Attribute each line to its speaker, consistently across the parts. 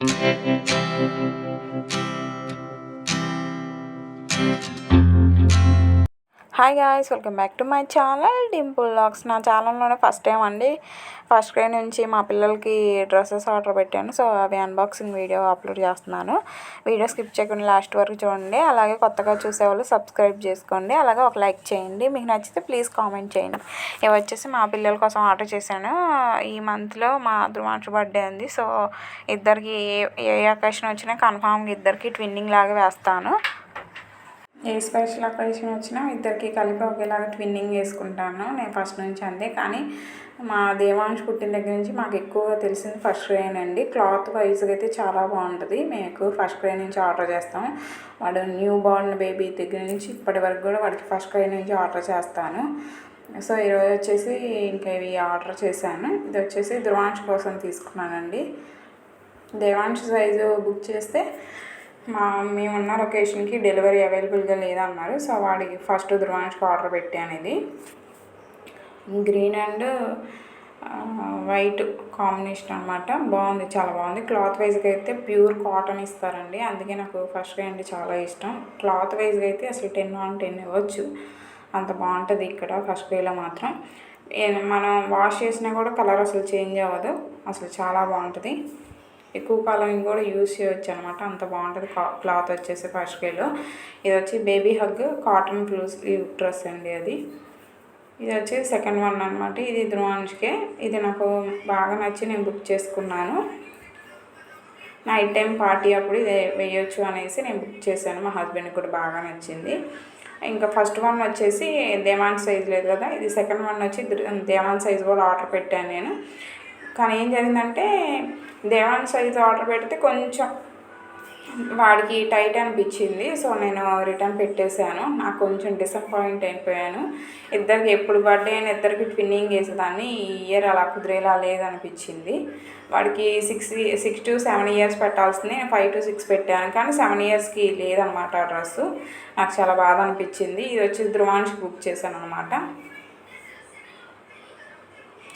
Speaker 1: Thank you. Hi guys welcome back to my channel Dimple vlogs నా ఛానల్లోనే first time అండి. First day నుంచి మా పిల్లలకి డ్రెస్సెస్ ఆర్డర్ పెట్టాను. సో అవి అన్బాక్సింగ్ వీడియో అప్లోడ్ చేస్తున్నాను. వీడియో స్కిప్ చేయకుండా లాస్ట్ వరకు చూడండి. అలాగే కొత్తగా చూసేవాళ్ళు సబ్స్క్రైబ్ చేసుకోండి. అలాగే ఒక లైక్ చేయండి. మీకు నచ్చితే ప్లీజ్ కామెంట్ చేయండి. ఇవి వచ్చేసి మా పిల్లల కోసం ఆర్డర్ చేశాను. ఈ మంత్లో మా ధృవాంశ బర్త్డే ఉంది సో ఇద్దరికి ఏ ఏ అకేషన్ వచ్చినా కన్ఫామ్గా ఇద్దరికి ట్విన్నింగ్ లాగా వేస్తాను. ఏ స్పెషల్ అకేషన్ వచ్చినా ఇద్దరికి కలిపి ఒకేలాగా ట్విన్నింగ్ వేసుకుంటాను నేను ఫస్ట్ నుంచి అంతే. కానీ మా దేవాంశ్ పుట్టిన దగ్గర నుంచి మాకు ఎక్కువగా తెలిసింది ఫస్ట్ క్రేన్ అండి. క్లాత్ వైజ్గా అయితే చాలా బాగుంటుంది. మేము ఎక్కువ ఫస్ట్ క్రేన్ నుంచి ఆర్డర్ చేస్తాం. వాడు న్యూ బార్న్ బేబీ దగ్గర నుంచి ఇప్పటి వరకు కూడా వాడికి ఫస్ట్ క్రేన్ నుంచి ఆర్డర్ చేస్తాను. సో ఈరోజు వచ్చేసి ఇంకా ఇవి ఆర్డర్ చేశాను. ఇది వచ్చేసి ధ్రువాంశ్ కోసం తీసుకున్నానండి. దేవాంశ్ సైజు బుక్ చేస్తే మా మేమున్న లొకేషన్కి డెలివరీ అవైలబుల్గా లేదన్నారు. సో వాడికి ఫస్ట్ ధ్రువాంష్కి ఆర్డర్ పెట్టాను ఇది గ్రీన్ అండ్ వైట్ కాంబినేషన్ అనమాట బాగుంది చాలా బాగుంది. క్లాత్ వైజ్గా అయితే ప్యూర్ కాటన్ ఇస్తారండి. అందుకే నాకు ఫస్ట్ అంటే చాలా ఇష్టం. క్లాత్ వైజ్గా అయితే అసలు టెన్ ఆన్ టెన్ ఇవ్వచ్చు. అంత బాగుంటుంది ఇక్కడ ఫస్ట్ వేలో మాత్రం. మనం వాష్ చేసినా కూడా కలర్ అసలు చేంజ్ అవ్వదు. అసలు చాలా బాగుంటుంది. ఎక్కువ కాలం కూడా యూజ్ చేయవచ్చు అనమాట అంత బాగుంటుంది. క్లాత్ వచ్చేసి ఫస్ట్ కేలో ఇది వచ్చి Babyhug cotton blues dress అండి అది. ఇది వచ్చి సెకండ్ వన్ అనమాట ఇది ధ్రువాంష్కే ఇది నాకు బాగా నచ్చి నేను బుక్ చేసుకున్నాను. నైట్ టైం పార్టీ అప్పుడు ఇది వేయొచ్చు అనేసి నేను బుక్ చేశాను. మా హస్బెండ్కి కూడా బాగా నచ్చింది. ఇంకా ఫస్ట్ వన్ వచ్చేసి దేవాన్ సైజ్ లేదు కదా. ఇది సెకండ్ వన్ వచ్చి దేవాన్ సైజ్ కూడా ఆర్డర్ పెట్టాను నేను. కానీ ఏం జరిగిందంటే దేవాన్ సైజ్ ఆర్డర్ పెడితే కొంచెం వాడికి టైట్ అనిపించింది. సో నేను రిటర్న్ పెట్టేశాను. నాకు కొంచెం డిసప్పాయింట్ అయిపోయాను. ఇద్దరికి ఎప్పుడు బర్త్డే నేను ఇద్దరికి ట్విన్నింగ్ వేసేదాన్ని ఈ ఇయర్ అలా కుదిరేలా లేదనిపించింది. వాడికి six six to seven years పెట్టాల్సింది. నేను ఫైవ్ టు సిక్స్ పెట్టాను. కానీ సెవెన్ ఇయర్స్కి లేదనమాట డ్రెస్సు. నాకు చాలా బాధ అనిపించింది. ఇది వచ్చి ధ్రువాన్షి బుక్ చేశాను అనమాట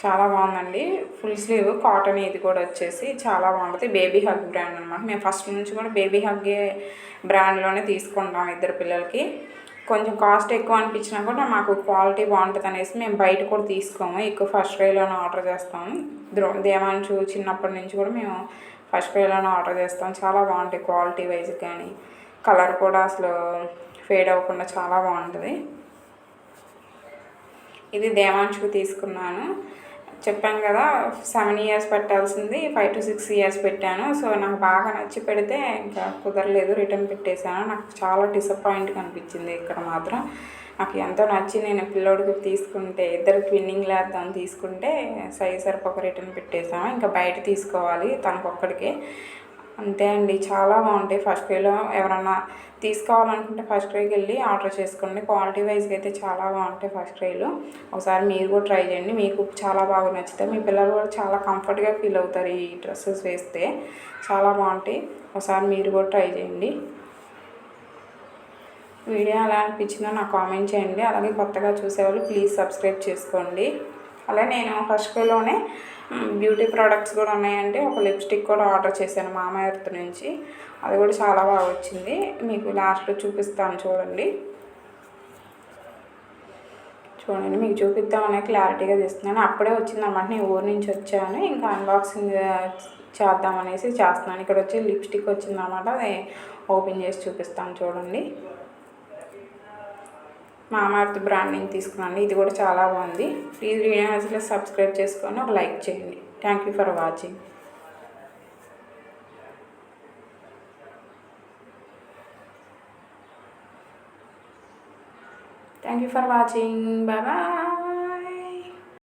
Speaker 1: చాలా బాగుందండి. ఫుల్ స్లీవ్ కాటన్ ఇది కూడా వచ్చేసి చాలా బాగుంటుంది. బేబీ హగ్ బ్రాండ్ అనమాట మేము ఫస్ట్ నుంచి కూడా బేబీ హగ్ బ్రాండ్లోనే తీసుకుంటాం ఇద్దరు పిల్లలకి. కొంచెం కాస్ట్ ఎక్కువ అనిపించినా కూడా మాకు క్వాలిటీ బాగుంటుంది అనేసి మేము బయట కూడా తీసుకోము. ఎక్కువ ఫస్ట్ క్రైలోనే ఆర్డర్ చేస్తాము ద్రో దేవాంశు చిన్నప్పటి నుంచి కూడా మేము ఫస్ట్ క్రైలోనే ఆర్డర్ చేస్తాం. చాలా బాగుంటాయి క్వాలిటీ వైజ్ కానీ. కలర్ కూడా అసలు ఫేడ్ అవ్వకుండా చాలా బాగుంటుంది. ఇది దేవాంశుకు తీసుకున్నాను. చెప్పాను కదా సెవెన్ ఇయర్స్ పెట్టాల్సింది ఫైవ్ టు సిక్స్ ఇయర్స్ పెట్టాను. సో నాకు బాగా నచ్చి పెడితే ఇంకా కుదరలేదు రిటర్న్ పెట్టేశాను. నాకు చాలా డిసప్పాయింట్గా అనిపించింది ఇక్కడ మాత్రం. నాకు ఎంతో నచ్చి నేను పిల్లోడికి తీసుకుంటే ఇద్దరు ట్విన్నింగ్ లేద్దాం తీసుకుంటే సైజ్ సరిపోక రిటర్న్ పెట్టేసాను ఇంకా బయట తీసుకోవాలి తనకొక్కడికే. అంతే అండి. చాలా బాగుంటాయి. ఫస్ట్ క్రైలో ఎవరన్నా తీసుకోవాలనుకుంటే ఫస్ట్ క్రైకి వెళ్ళి ఆర్డర్ చేసుకోండి. క్వాలిటీ వైజ్గా అయితే చాలా బాగుంటాయి ఫస్ట్ క్రైలో ఒకసారి మీరు కూడా ట్రై చేయండి. మీకు చాలా బాగా నచ్చుతాయి. మీ పిల్లలు కూడా చాలా కంఫర్ట్గా ఫీల్ అవుతారు ఈ డ్రెస్సెస్ వేస్తే. చాలా బాగుంటాయి. ఒకసారి మీరు కూడా ట్రై చేయండి. వీడియో ఎలా అనిపించిందో నాకు కామెంట్ చేయండి. అలాగే కొత్తగా చూసేవాళ్ళు ప్లీజ్ సబ్స్క్రైబ్ చేసుకోండి. అలా నేను ఫస్ట్ క్రైలోనే బ్యూటీ ప్రోడక్ట్స్ కూడా ఉన్నాయండి. ఒక లిప్స్టిక్ కూడా ఆర్డర్ చేశాను మామయ్యర్త్ నుంచి. అది కూడా చాలా బాగా వచ్చింది. మీకు లాస్ట్లో చూపిస్తాను చూడండి. చూడండి మీకు చూపిద్దామనే క్లారిటీగా తీస్తున్నాను. అప్పుడే వచ్చింది అన్నమాట నేను ఊరి నుంచి వచ్చాను. ఇంకా అన్బాక్సింగ్ చేద్దామనేసి చేస్తున్నాను. ఇక్కడ వచ్చి లిప్స్టిక్ వచ్చిందన్నమాట అది ఓపెన్ చేసి చూపిస్తాను చూడండి. మామార్త్ బ్రాండింగ్ తీసుకున్నాను. ఇది కూడా చాలా బాగుంది. ప్లీజ్ వీడియో సబ్స్క్రైబ్ చేసుకొని ఒక లైక్ చేయండి. Thank you for watching thank you for watching bye